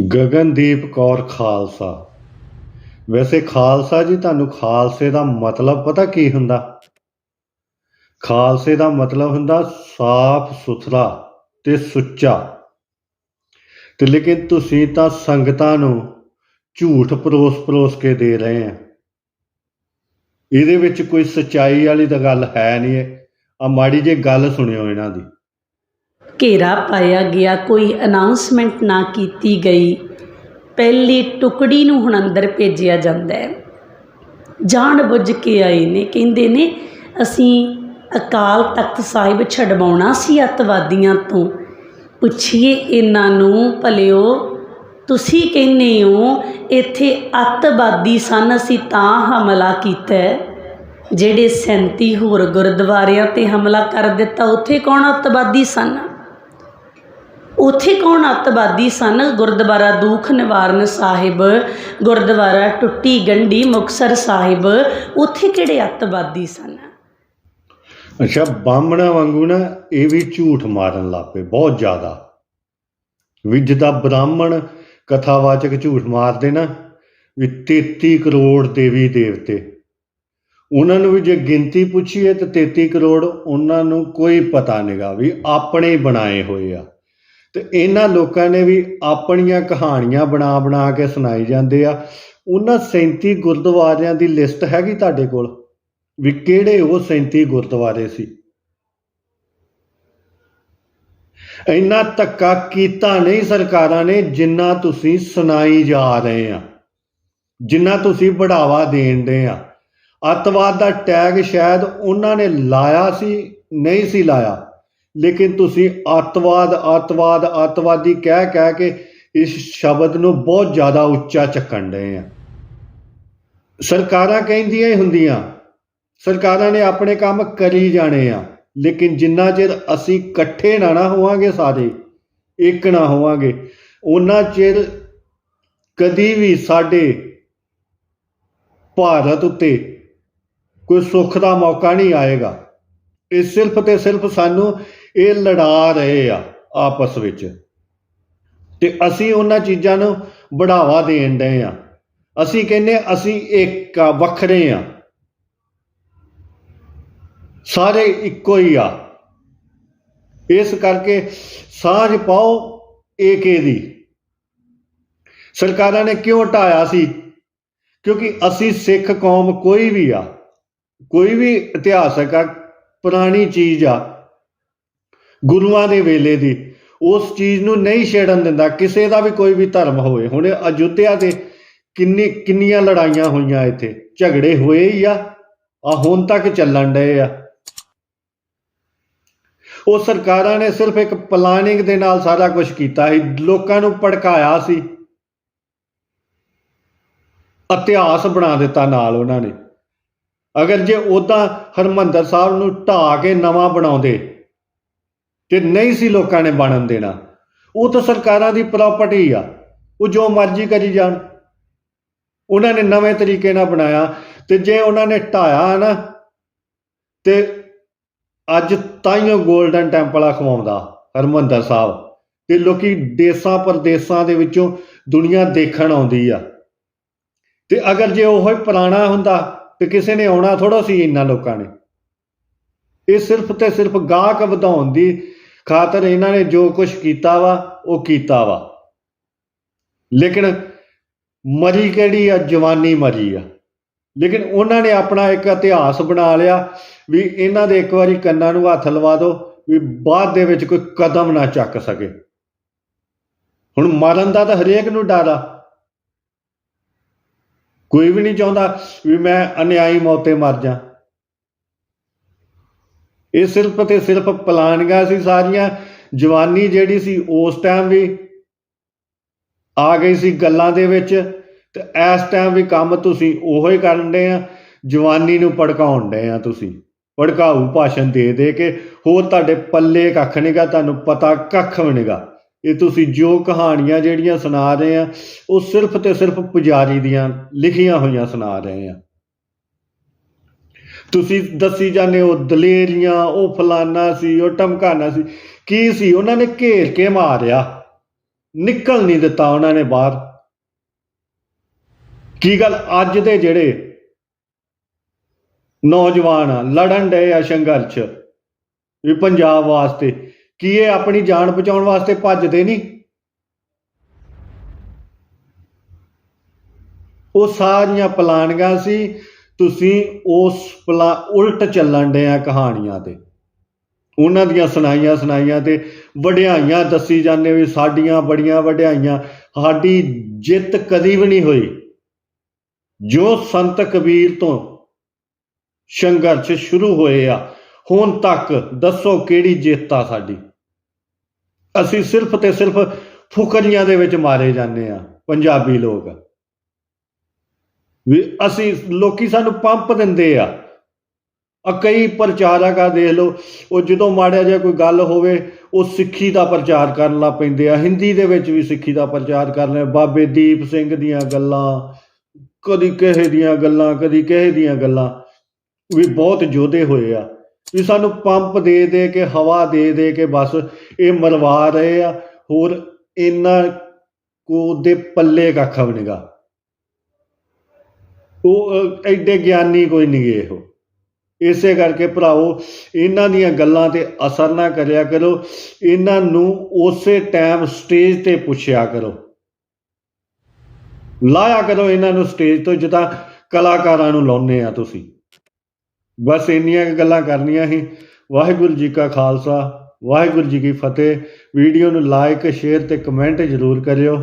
ਗਗਨਦੀਪ ਕੌਰ ਖਾਲਸਾ। ਵੈਸੇ ਖਾਲਸਾ ਜੀ ਤੁਹਾਨੂੰ ਖਾਲਸੇ ਦਾ ਮਤਲਬ ਪਤਾ ਕੀ ਹੁੰਦਾ? ਖਾਲਸੇ ਦਾ ਮਤਲਬ ਹੁੰਦਾ ਸਾਫ਼ ਸੁਥਰਾ ਤੇ ਸੁੱਚਾ। ਤੇ ਲੇਕਿਨ ਤੁਸੀਂ ਤਾਂ ਸੰਗਤਾਂ ਨੂੰ ਝੂਠ ਪਰੋਸ ਪਰੋਸ ਕੇ ਦੇ ਰਹੇ ਆ। ਇਹਦੇ ਵਿੱਚ ਕੋਈ ਸਚਾਈ ਵਾਲੀ ਤਾਂ ਗੱਲ ਹੈ ਨਹੀਂ ਆ ਮਾੜੀ ਜੇ ਗੱਲ ਸੁਣਿਓ ਇਹਨਾਂ ਦੀ। ਘੇਰਾ ਪਾਇਆ ਗਿਆ, ਕੋਈ ਅਨਾਊਂਸਮੈਂਟ ਨਾ ਕੀਤੀ ਗਈ। ਪਹਿਲੀ ਟੁਕੜੀ ਨੂੰ ਹੁਣ ਅੰਦਰ ਭੇਜਿਆ ਜਾਂਦਾ ਹੈ। ਜਾਣ ਬੁੱਝ ਕੇ ਆਏ ਨੇ, ਕਹਿੰਦੇ ਨੇ, ਅਸੀਂ ਅਕਾਲ ਤਖਤ ਸਾਹਿਬ ਛਡਵਾਉਣਾ ਸੀ ਅੱਤਵਾਦੀਆਂ ਤੋਂ। ਪੁੱਛੀਏ ਇਹਨਾਂ ਨੂੰ, ਭਲਿਓ, ਤੁਸੀਂ ਕਹਿੰਦੇ ਹੋ, ਇੱਥੇ ਅੱਤਵਾਦੀ ਸਨ, ਅਸੀਂ ਤਾਂ ਹਮਲਾ ਕੀਤਾ ਜਿਹੜੇ 37 ਹੋਰ ਗੁਰਦੁਆਰਿਆਂ ਤੇ ਹਮਲਾ ਕਰ ਦਿੱਤਾ, ਉੱਥੇ ਕੌਣ ਅੱਤਵਾਦੀ ਸਨ? ਉੱਥੇ ਕੌਣ ਅੱਤਵਾਦੀ ਸਨ? ਗੁਰਦੁਆਰਾ ਦੂਖ ਨਿਵਾਰਨ ਸਾਹਿਬ, ਗੁਰਦੁਆਰਾ ਟੁੱਟੀ ਗੰਢੀ ਮੁਕਸਰ ਸਾਹਿਬ, ਉੱਥੇ ਕਿਹੜੇ ਅੱਤਵਾਦੀ ਸਨ? ਅੱਛਾ, ਬਾਹਮਣਾ ਵਾਂਗੂ ਨਾ ਇਹ ਵੀ ਝੂਠ ਮਾਰਨ ਲੱਪੇ ਬਹੁਤ ਜ਼ਿਆਦਾ। ਵੀ ਜਿੱਦਾਂ ਬ੍ਰਾਹਮਣ ਕਥਾਵਾਚਕ ਝੂਠ ਮਾਰਦੇ ਨਾ, ਵੀ 33 ਕਰੋੜ ਦੇਵੀ ਦੇਵਤੇ। ਉਹਨਾਂ ਨੂੰ ਵੀ ਜੇ ਗਿਣਤੀ ਪੁੱਛੀਏ ਤਾਂ 33 ਕਰੋੜ ਉਹਨਾਂ ਨੂੰ ਕੋਈ ਪਤਾ ਨਹੀਂਗਾ ਵੀ ਆਪਣੇ ਬਣਾਏ ਹੋਏ ਆ। ਤੇ ਇਹਨਾਂ ਲੋਕਾਂ ਨੇ ਵੀ ਆਪਣੀਆਂ ਕਹਾਣੀਆਂ ਬਣਾ ਬਣਾ ਕੇ ਸੁਣਾਈ ਜਾਂਦੇ ਆ। ਉਹਨਾਂ 37 ਗੁਰਦੁਆਰਿਆਂ ਦੀ ਲਿਸਟ ਹੈਗੀ ਤੁਹਾਡੇ ਕੋਲ? ਵੀ ਕਿਹੜੇ ਉਹ 37 ਗੁਰਦੁਆਰੇ ਸੀ? ਇੰਨਾ ਧੱਕਾ ਕੀਤਾ ਨਹੀਂ ਸਰਕਾਰਾਂ ਨੇ ਜਿੰਨਾ ਤੁਸੀਂ ਸੁਣਾਈ ਜਾ ਰਹੇ ਆ। ਜਿੰਨਾ ਤੁਸੀਂ ਬੜਾਵਾ ਦੇਣ ਦੇ ਆ। ਅੱਤਵਾਦ ਦਾ ਟੈਗ ਸ਼ਾਇਦ ਉਹਨਾਂ ਨੇ ਲਾਇਆ ਸੀ, ਨਹੀਂ ਸੀ ਲਾਇਆ। ਲੇਕਿਨ ਤੁਸੀਂ ਅੱਤਵਾਦ ਅੱਤਵਾਦ ਅੱਤਵਾਦੀ ਕਹਿ ਕਹਿ ਕੇ ਇਸ ਸ਼ਬਦ ਨੂੰ ਬਹੁਤ ਜ਼ਿਆਦਾ ਉੱਚਾ ਚੱਕਣ ਡਏ ਆ। ਸਰਕਾਰਾਂ ਕਹਿੰਦੀਆਂ ਹੀ ਹੁੰਦੀਆਂ, ਸਰਕਾਰਾਂ ਨੇ ਆਪਣੇ ਕੰਮ ਕਰੀ ਜਾਣੇ ਆ, ਲੇਕਿਨ ਜਿੰਨਾ ਚਿਰ ਅਸੀਂ ਇਕੱਠੇ ਨਾ ਨਾ ਹੋਵਾਂਗੇ ਸਾਰੇ, ਇੱਕ ਨਾ ਹੋਵਾਂਗੇ ਉਹਨਾਂ ਚਿਰ ਕਦੀ ਵੀ ਸਾਡੇ ਭਾਰਤ ਉੱਤੇ ਕੋਈ ਸੁੱਖ ਦਾ ਮੌਕਾ ਨਹੀਂ ਆਏਗਾ। ਇਹ ਸਿਰਫ ਤੇ ਸਿਰਫ ਸਾਨੂੰ ਇਹ ਲੜਾ ਰਹੇ ਆ ਆਪਸ ਵਿੱਚ। ਤੇ ਅਸੀਂ ਉਹਨਾਂ ਚੀਜ਼ਾਂ ਨੂੰ ਬੜਾਵਾ ਦੇਣ ਡਏ ਆ। ਅਸੀਂ ਕਹਿੰਨੇ ਅਸੀਂ ਇੱਕ ਆ, ਵੱਖਰੇ ਆ। ਸਾਰੇ ਇੱਕੋ ਹੀ ਆ। ਇਸ ਕਰਕੇ ਸਾਂਝ ਪਾਓ ਏਕੇ ਦੀ। ਸਰਕਾਰਾਂ ਨੇ ਕਿਉਂ ਢਾਇਆ ਸੀ? ਕਿਉਂਕਿ ਅਸੀਂ ਸਿੱਖ ਕੌਮ ਕੋਈ ਵੀ ਆ, ਕੋਈ ਵੀ ਇਤਿਹਾਸਕ ਆ ਪੁਰਾਣੀ ਚੀਜ਼ ਆ। ਗੁਰੂਆਂ ਦੇ ਵੇਲੇ ਦੀ। ਉਸ ਚੀਜ਼ ਨੂੰ ਨਹੀਂ ਛੇੜਨ ਦਿੰਦਾ। ਕਿਸੇ ਦਾ ਵੀ ਕੋਈ ਵੀ ਧਰਮ ਹੋਵੇ। ਹੁਣ ਅਯੁੱਧਿਆ ਦੇ ਕਿੰਨੀ, ਕਿੰਨੀਆਂ ਲੜਾਈਆਂ ਹੋਈਆਂ ਇੱਥੇ। ਝਗੜੇ ਹੋਏ ਹੀ ਆ। ਆ ਹੁਣ ਤੱਕ ਚੱਲਣ ਡਏ ਆ। ਉਹ ਸਰਕਾਰਾਂ ਨੇ ਸਿਰਫ ਇੱਕ ਪਲਾਨਿੰਗ ਦੇ ਨਾਲ ਸਾਰਾ ਕੁਝ ਕੀਤਾ ਸੀ। ਲੋਕਾਂ ਨੂੰ ਭੜਕਾਇਆ ਸੀ। ਇਤਿਹਾਸ ਬਣਾ ਦਿੱਤਾ ਨਾਲ ਉਹਨਾਂ ਨੇ। ਅਗਰ ਜੇ ਉਦਾਂ ਹਰਮੰਦਰ ਸਾਹਿਬ ਨੂੰ ਢਾ ਕੇ ਨਵਾਂ ਬਣਾਉਂਦੇ ਤੇ ਨਹੀਂ ਸੀ ਲੋਕਾਂ ਨੇ ਬਣਨ ਦੇਣਾ, ਉਹ ਤਾਂ ਸਰਕਾਰਾਂ ਦੀ ਪ੍ਰਾਪਰਟੀ ਆ, ਉਹ ਜੋ ਮਰਜ਼ੀ ਕਰੀ ਜਾਣ। ਉਹਨਾਂ ਨੇ ਨਵੇਂ ਤਰੀਕੇ ਨਾਲ ਬਣਾਇਆ ਤੇ ਜੇ ਉਹਨਾਂ ਨੇ ਢਾਇਆ ਨਾ ਤੇ ਅੱਜ ਤਾਈਓ 골ਡਨ ਟੈਂਪਲ ਅਖਵਾਉਂਦਾ ਹਰਮੰਦਰ ਸਾਹਿਬ। ਤੇ ਲੋਕੀ ਦੇਸਾਂ ਪਰਦੇਸਾਂ ਦੇ ਵਿੱਚੋਂ ਦੁਨੀਆ ਦੇਖਣ ਆਉਂਦੀ ਆ। ਤੇ ਅਗਰ ਜੇ ਉਹ ਹੀ ਪੁਰਾਣਾ ਹੁੰਦਾ ਤੇ ਕਿਸੇ ਨੇ ਆਉਣਾ ਥੋੜਾ ਸੀ ਇਹਨਾਂ ਲੋਕਾਂ ਨੇ। ਇਹ ਸਿਰਫ ਤੇ ਸਿਰਫ ਗਾਹਕ ਵਧਾਉਣ ਦੀ ਖਾਤਰ ਇਹਨਾਂ ਨੇ ਜੋ ਕੁਝ ਕੀਤਾ ਵਾ, ਉਹ ਕੀਤਾ ਵਾ। ਲੇਕਿਨ ਮਰੀ ਕਿਹੜੀ ਆ? ਜਵਾਨੀ ਮਰੀ ਆ। ਲੇਕਿਨ ਉਹਨਾਂ ਨੇ ਆਪਣਾ ਇੱਕ ਇਤਿਹਾਸ ਬਣਾ ਲਿਆ ਵੀ ਇਹਨਾਂ ਦੇ ਇੱਕ ਵਾਰੀ ਕੰਨਾਂ ਨੂੰ ਹੱਥ ਲਵਾ ਦਿਓ ਵੀ ਬਾਅਦ ਦੇ ਵਿੱਚ ਕੋਈ ਕਦਮ ਨਾ ਚੱਕ ਸਕੇ। ਹੁਣ ਮਰਨ ਦਾ ਤਾਂ ਹਰੇਕ ਨੂੰ ਡਰ ਆ। ਕੋਈ ਵੀ ਨਹੀਂ ਚਾਹੁੰਦਾ ਵੀ ਮੈਂ ਅਨਿਆਈ ਮੌਤੇ ਮਰ ਜਾ। ਇਹ ਸਿਰਫ ਤੇ ਸਿਰਫ ਪਲਾਨਿੰਗਾਂ ਸੀ ਸਾਰੀਆਂ। ਜਵਾਨੀ ਜਿਹੜੀ ਸੀ, ਉਸ ਟਾਈਮ ਵੀ ਆ ਗਈ ਸੀ ਗੱਲਾਂ ਦੇ ਵਿੱਚ ਤੇ ਇਸ ਟਾਈਮ ਵੀ ਕੰਮ ਤੁਸੀਂ ਉਹੋ ਹੀ ਕਰਨ ਦੇ ਆ। ਜਵਾਨੀ ਨੂੰ ਭੜਕਾਉਣ ਦੇ ਆ ਤੁਸੀਂ। ਭੜਕਾਊ ਭਾਸ਼ਣ ਦੇ ਦੇ ਕੇ ਹੋਰ ਤੁਹਾਡੇ ਪੱਲੇ ਕੱਖ ਨਹੀਂਗਾ ਤੁਹਾਨੂੰ ਪਤਾ ਕੱਖ ਵੀ ਨਹੀਂਗਾ ਇਹ ਤੁਸੀਂ ਜੋ ਕਹਾਣੀਆਂ ਜਿਹੜੀਆਂ ਸੁਣਾ ਰਹੇ ਆ, ਉਹ ਸਿਰਫ ਤੇ ਸਿਰਫ ਪੁਜਾਰੀ ਦੀਆਂ ਲਿਖੀਆਂ ਹੋਈਆਂ ਸੁਣਾ ਰਹੇ ਆ। ਤੁਸੀਂ ਦੱਸੀ ਜਾਂਦੇ ਹੋ, ਦਲੇਰੀਆਂ, ਉਹ ਫਲਾਨਾ ਸੀ, ਉਹ ਟਮਕਾਨਾ ਸੀ, ਕੀ ਸੀ? ਉਹਨਾਂ ਨੇ ਘੇਰ ਕੇ ਮਾਰਿਆ। ਨਿਕਲ ਨਹੀਂ ਦਿੱਤਾ ਉਹਨਾਂ ਨੇ ਬਾਹਰ। ਕੀ ਗੱਲ? ਅੱਜ ਦੇ ਜਿਹੜੇ ਨੌਜਵਾਨ ਲੜਨ ਡਏ ਆ ਸੰਘਰਸ਼ ਵੀ ਪੰਜਾਬ ਵਾਸਤੇ ਕੀ ਇਹ ਆਪਣੀ ਜਾਨ ਬਚਾਉਣ ਵਾਸਤੇ ਭੱਜਦੇ ਨਹੀਂ? ਉਹ ਸਾਰੀਆਂ ਪਲਾਨੀਆਂ ਸੀ, ਤੁਸੀਂ ਉਸ ਪਲਾ, ਉਲਟ ਚੱਲਣ ਡਏ ਆ ਕਹਾਣੀਆਂ ਤੇ। ਉਹਨਾਂ ਦੀਆਂ ਸੁਣਾਈਆਂ ਸੁਣਾਈਆਂ ਤੇ ਵਡਿਆਈਆਂ ਦੱਸੀ ਜਾਂਦੇ ਵੀ ਸਾਡੀਆਂ ਬੜੀਆਂ ਵਡਿਆਈਆਂ, ਸਾਡੀ ਜਿੱਤ ਕਦੀ ਵੀ ਨਹੀਂ ਹੋਈ। ਜੋ ਸੰਤ ਕਬੀਰ ਤੋਂ ਸੰਘਰਸ਼ ਸ਼ੁਰੂ ਹੋਏ ਆ ਹੁਣ ਤੱਕ ਦੱਸੋ ਕਿਹੜੀ ਜਿੱਤ ਆ ਸਾਡੀ? ਅਸੀਂ ਸਿਰਫ ਤੇ ਸਿਰਫ ਫੁਕਰੀਆਂ ਦੇ ਵਿੱਚ ਮਾਰੇ ਜਾਂਦੇ ਆ ਪੰਜਾਬੀ ਲੋਕ। ਵੀ ਅਸੀਂ ਲੋਕੀ ਸਾਨੂੰ ਪੰਪ ਦਿੰਦੇ ਆ। ਆ ਕਈ ਪ੍ਰਚਾਰਕ ਆ, ਦੇਖ ਲਓ, ਉਹ ਜਦੋਂ ਮਾੜਿਆ ਜਿਹਾ ਕੋਈ ਗੱਲ ਹੋਵੇ, ਉਹ ਸਿੱਖੀ ਦਾ ਪ੍ਰਚਾਰ ਕਰਨ ਲੱਗ ਪੈਂਦੇ ਆ। ਹਿੰਦੀ ਦੇ ਵਿੱਚ ਵੀ ਸਿੱਖੀ ਦਾ ਪ੍ਰਚਾਰ ਕਰ ਰਹੇ ਬਾਬੇ ਦੀਪ ਸਿੰਘ ਦੀਆਂ ਗੱਲਾਂ, ਕਦੀ ਕਿਸੇ ਦੀਆਂ ਗੱਲਾਂ, ਕਦੀ ਕਿਸੇ ਦੀਆਂ ਗੱਲਾਂ, ਵੀ ਬਹੁਤ ਯੋਧੇ ਹੋਏ ਆ। ਵੀ ਸਾਨੂੰ ਪੰਪ ਦੇ ਦੇ ਕੇ ਹਵਾ ਦੇ ਦੇ ਕੇ ਬਸ ਇਹ ਮਰਵਾ ਰਹੇ ਆ। ਹੋਰ ਇਹਨਾਂ ਕੋ ਦੇ ਪੱਲੇ ਕੱਖ ਵੀ ਨਿਗਾ। ਉਹ ਅਹ, ਐਡੇ ਗਿਆਨੀ ਕੋਈ ਨਹੀਂ ਗੇ ਇਹੋ। ਇਸੇ ਕਰਕੇ ਭਰਾਓ ਇਹਨਾਂ ਦੀਆਂ ਗੱਲਾਂ ਤੇ ਅਸਰ ਨਾ ਕਰਿਆ ਕਰੋ। ਇਹਨਾਂ ਨੂੰ ਉਸੇ ਟਾਈਮ ਸਟੇਜ ਤੇ ਪੁੱਛਿਆ ਕਰੋ। ਲਾਇਆ ਕਰੋ ਇਹਨਾਂ ਨੂੰ ਸਟੇਜ ਤੋਂ ਜਿੱਦਾਂ ਕਲਾਕਾਰਾਂ ਨੂੰ ਲਾਉਨੇ ਆ ਤੁਸੀਂ। ਬਸ ਇੰਨੀਆਂ ਗੱਲਾਂ ਕਰਨੀਆਂ ਹੀ ਵਾਹਿਗੁਰੂ ਜੀ ਕਾ ਖਾਲਸਾ, ਵਾਹਿਗੁਰੂ ਜੀ ਕੀ ਫਤਿਹ। ਵੀਡੀਓ ਨੂੰ ਲਾਈਕ ਸ਼ੇਅਰ ਤੇ ਕਮੈਂਟ ਜ਼ਰੂਰ ਕਰਿਓ।